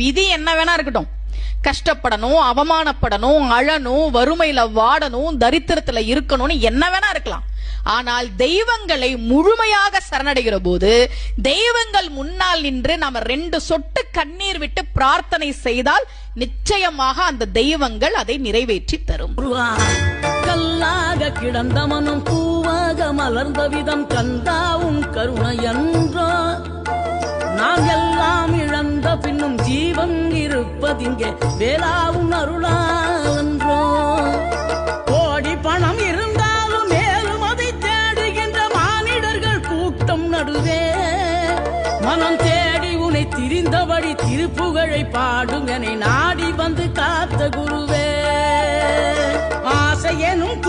விதி என்ன வேணா இருக்கட்டும். கஷ்டப்படணும் அவமானப்படணும் அழணும் வறுமையில வாடணும் தரித்திரத்துல இருக்கணும்னு என்ன வேணா இருக்கலாம். ஆனால் தெய்வங்களை முழுமையாக சரணடைகிற போது தெய்வங்கள் முன்னால் நின்று நாம ரெண்டு சொட்டு கண்ணீர் விட்டு பிரார்த்தனை செய்தால் நிச்சயமாக அந்த தெய்வங்கள் அதை நிறைவேற்றி தரும். கல்லாக கிடந்தவனும் பூவாக மலர்ந்த விதம் கந்தாவும் கருணை என்றோ எல்லாம் பின்னும் ஜீவன் இருப்பதிங்கே. வேளாவும் அருளா என்றோ. கோடி பணம் இருந்தாலும் மேலும் அதை தேடுகின்ற மானிடர்கள் கூட்டம் நடுவே. மனம் தேடி உனை திரிந்தபடி திருப்புகழை பாடுங்கனை நாடி வந்து காத்த குருவே. ஆசை எனும்